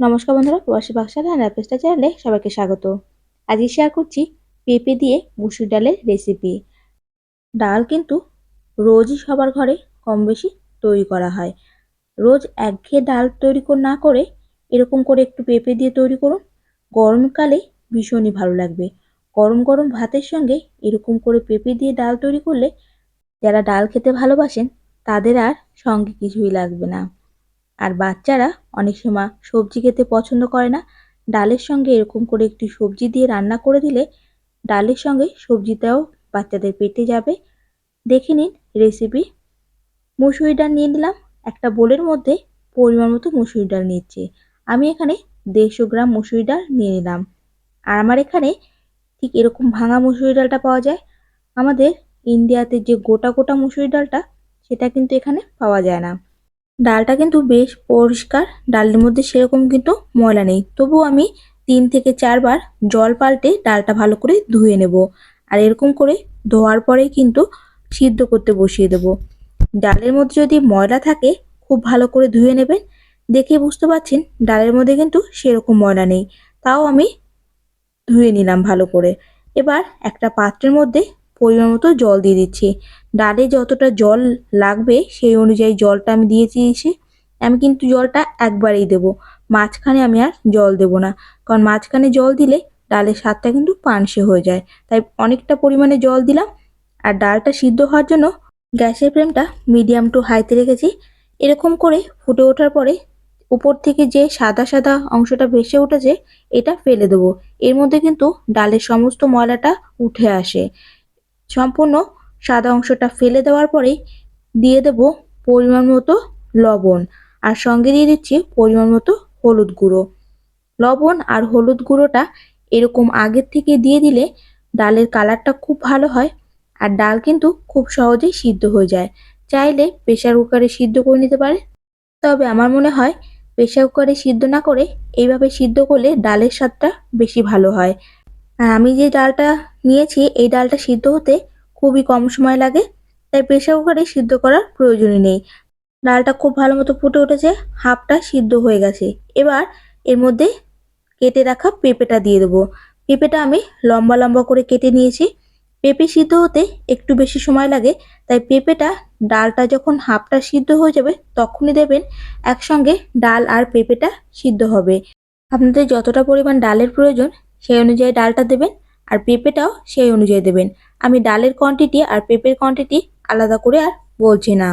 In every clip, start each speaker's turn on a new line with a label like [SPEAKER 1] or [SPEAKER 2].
[SPEAKER 1] নমস্কার বন্ধুরা, প্রবাসী বাক্সাল অ্যান্ড অ্যাপেস্টা চ্যানেলে সবাইকে স্বাগত। আজকে শেয়ার করছি পেঁপে দিয়ে মুসুর ডালের রেসিপি ডাল কিন্তু রোজই সবার ঘরে কম বেশি তৈরি করা হয়। রোজ একঘেয়ে ডাল তৈরি না করে এরকম করে একটু পেঁপে দিয়ে তৈরি করুন। গরমকালে ভীষণই ভালো লাগবে। গরম গরম ভাতের সঙ্গে এরকম করে পেঁপে দিয়ে ডাল তৈরি করলে যারা ডাল খেতে ভালোবাসেন, তাদের আর সঙ্গে কিছুই লাগবে না। আর বাচ্চারা অনেক সময় সবজি খেতে পছন্দ করে না। ডালের সঙ্গে এরকম করে একটি সবজি দিয়ে রান্না করে দিলে ডালের সঙ্গে সবজিটাও বাচ্চাদের পেটে যাবে। দেখে নিন রেসিপি মুসুরি ডাল নিয়ে নিলাম। একটা বোলের মধ্যে পরিমাণ মতো মুসুরি ডাল নিচ্ছি আমি এখানে দেড়শো গ্রাম মুসুরি ডাল নিয়ে নিলাম। আর আমার এখানে ঠিক এরকম ভাঙা মুসুরি ডালটা পাওয়া যায়। আমাদের ইন্ডিয়াতে যে গোটা গোটা মুসুরি ডালটা, সেটা কিন্তু এখানে পাওয়া যায় না। ডালটা কিন্তু বেশ পরিষ্কার। ডালের মধ্যে সেরকম কিন্তু ময়লা নেই। তবু আমি তিন থেকে চারবার জল পাল্টে ডালটা ভালো করে ধুয়ে নেব। আর এরকম করে ধোয়ার পরেই কিন্তু সিদ্ধ করতে বসিয়ে দেব। ডালের মধ্যে যদি ময়লা থাকে, খুব ভালো করে ধুয়ে নেবেন। দেখে বুঝতে পারছেন, ডালের মধ্যে কিন্তু সেরকম ময়লা নেই। তাও আমি ধুয়ে নিলাম ভালো করে। এবার একটা পাত্রের মধ্যে পরিমাণ মতো জল দিয়ে দিচ্ছি। ডালে যতটা জল লাগবে সেই অনুযায়ী জলটা আমি দিয়েছি। এসে আমি কিন্তু জলটা একবারেই দেব। মাঝখানে আমি আর জল দেব না। কারণ মাঝখানে জল দিলে ডালের স্বাদটা কিন্তু পানসে হয়ে যায়। তাই অনেকটা পরিমাণে জল দিলাম আর ডালটা সিদ্ধ হওয়ার জন্য গ্যাসের ফ্লেমটা মিডিয়াম টু হাইতে রেখেছি। এরকম করে ফুটে ওঠার পরে উপর থেকে যে সাদা সাদা অংশটা ভেসে উঠেছে, এটা ফেলে দেবো। এর মধ্যে কিন্তু ডালের সমস্ত ময়লাটা উঠে আসে। সম্পূর্ণ সাদা অংশটা ফেলে দেওয়ার পরেই দিয়ে দেব পরিমাণ মতো লবণ। আর সঙ্গে দিয়ে দিচ্ছি পরিমাণ মতো হলুদ গুঁড়ো। লবণ আর হলুদ গুঁড়োটা এরকম আগের থেকে দিয়ে দিলে ডালের কালারটা খুব ভালো হয় আর ডাল কিন্তু খুব সহজেই সিদ্ধ হয়ে যায়। চাইলে প্রেশার কুকারে সিদ্ধ করে নিতে পারে। তবে আমার মনে হয় প্রেশার কুকারে সিদ্ধ না করে এইভাবে সিদ্ধ করলে ডালের স্বাদটা বেশি ভালো হয়। আর আমি যে ডালটা নিয়েছি, এই ডালটা সিদ্ধ হতে খুবই কম সময় লাগে, তাই প্রেশার কুকারে সিদ্ধ করার প্রয়োজনই নেই। ডালটা খুব ভালো মতো ফুটে উঠেছে, হাফটা সিদ্ধ হয়ে গেছে। এবার এর মধ্যে কেটে রাখা পেঁপেটা দিয়ে দেবো। পেঁপেটা আমি লম্বা লম্বা করে কেটে নিয়েছি। পেঁপে সিদ্ধ হতে একটু বেশি সময় লাগে, তাই পেঁপেটা ডালটা যখন হাফটা সিদ্ধ হয়ে যাবে, তখনই দেবেন একসঙ্গে ডাল আর পেঁপেটা সিদ্ধ হবে। আপনাদের যতটা পরিমাণ ডালের প্রয়োজন, সেই অনুযায়ী ডালটা দেবেন। আর পেঁপেটাও সেই অনুযায়ী দেবেন। আমি ডালের কোয়ান্টিটি আর পেঁপের কোয়ান্টিটি আলাদা করে আর বলছি না।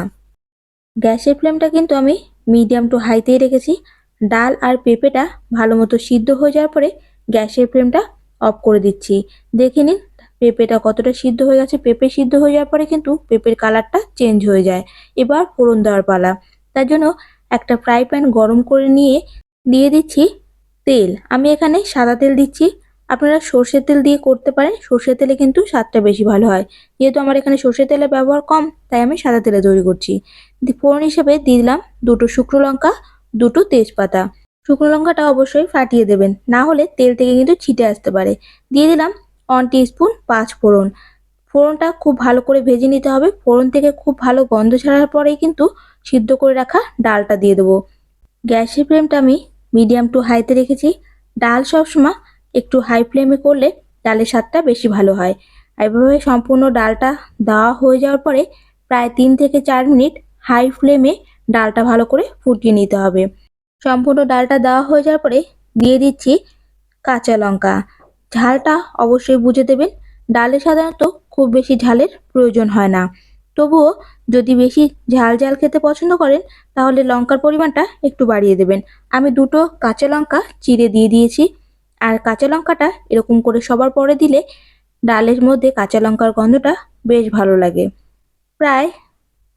[SPEAKER 1] গ্যাসের ফ্লেমটা কিন্তু আমি মিডিয়াম টু হাইতেই রেখেছি। ডাল আর পেঁপেটা ভালো মতো সিদ্ধ হয়ে যাওয়ার পরে গ্যাসের ফ্লেমটা অফ করে দিচ্ছি। দেখে নিন পেঁপেটা কতটা সিদ্ধ হয়ে গেছে। পেঁপে সিদ্ধ হয়ে যাওয়ার পরে কিন্তু পেঁপের কালারটা চেঞ্জ হয়ে যায়। এবার ফোড়ন দেওয়ার পালা। তার জন্য একটা ফ্রাই প্যান গরম করে নিয়ে, দিয়ে দিচ্ছি তেল। আমি এখানে সাদা তেল দিচ্ছি। আপনারা সর্ষের তেল দিয়ে করতে পারেন। সর্ষের তেলে কিন্তু স্বাদটা বেশি ভালো হয়। যেহেতু আমার এখানে সর্ষের তেলের ব্যবহার কম, তাই আমি সাদা তেলে তৈরি করছি। ফোড়ন হিসেবে দিয়ে দিলাম দুটো শুকনো লঙ্কা, দুটো তেজপাতা। শুকনো লঙ্কাটা অবশ্যই ফাটিয়ে দেবেন, না হলে তেল থেকে কিন্তু ছিটে আসতে পারে। দিয়ে দিলাম ওয়ান স্পুন পাঁচ ফোড়ন। ফোড়নটা খুব ভালো করে ভেজে নিতে হবে। ফোড়ন থেকে খুব ভালো গন্ধ ছাড়ার পরেই কিন্তু সিদ্ধ করে রাখা ডালটা দিয়ে দেবো। গ্যাসের ফ্লেমটা আমি মিডিয়াম টু হাইতে রেখেছি। ডাল সবসময় একটু হাই ফ্লেমে করলে ডালের স্বাদটা বেশি ভালো হয়। এভাবে সম্পূর্ণ ডালটা দেওয়া হয়ে যাওয়ার পরে প্রায় তিন থেকে চার মিনিট হাই ফ্লেমে ডালটা ভালো করে ফুটিয়ে নিতে হবে। সম্পূর্ণ ডালটা দেওয়া হয়ে যাওয়ার পরে দিয়ে দিচ্ছি কাঁচা লঙ্কা। ঝালটা অবশ্যই বুঝে দেবেন, ডালে সাধারণত খুব বেশি ঝালের প্রয়োজন হয় না। তবুও যদি বেশি ঝাল ঝাল খেতে পছন্দ করেন, তাহলে লঙ্কার পরিমাণটা একটু বাড়িয়ে দেবেন। আমি দুটো কাঁচা লঙ্কা চিড়ে দিয়ে দিয়েছি। আর কাঁচা লঙ্কাটা এরকম করে সবার পরে দিলে ডালের মধ্যে কাঁচা লঙ্কার গন্ধটা বেশ ভালো লাগে। প্রায়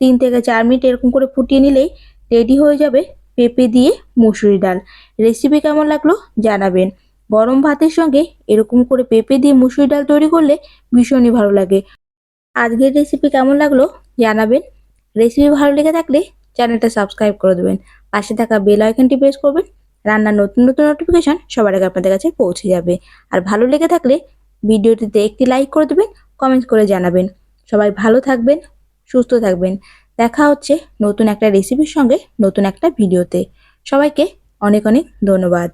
[SPEAKER 1] তিন থেকে চার মিনিট এরকম করে ফুটিয়ে নিলেই রেডি হয়ে যাবে পেঁপে দিয়ে মুসুরি ডাল। রেসিপি কেমন লাগল জানাবেন। গরম ভাতের সঙ্গে এরকম করে পেঁপে দিয়ে মুসুরি ডাল তৈরি করলে ভীষণই ভালো লাগে। আজকের রেসিপি কেমন লাগল জানাবেন। রেসিপি ভালো লেগে থাকলে চ্যানেলটা সাবস্ক্রাইব করে দেবেন। পাশে থাকা বেল আইকনটি প্রেস করবেন। রান্নার নতুন নতুন নোটিফিকেশান সবার আগে আপনাদের কাছে পৌঁছে যাবে। আর ভালো লেগে থাকলে ভিডিওটিতে একটি লাইক করে দেবেন কমেন্ট করে জানাবেন। সবাই ভালো থাকবেন, সুস্থ থাকবেন। দেখা হচ্ছে নতুন একটা রেসিপির সঙ্গে নতুন একটা ভিডিওতে সবাইকে অনেক অনেক ধন্যবাদ।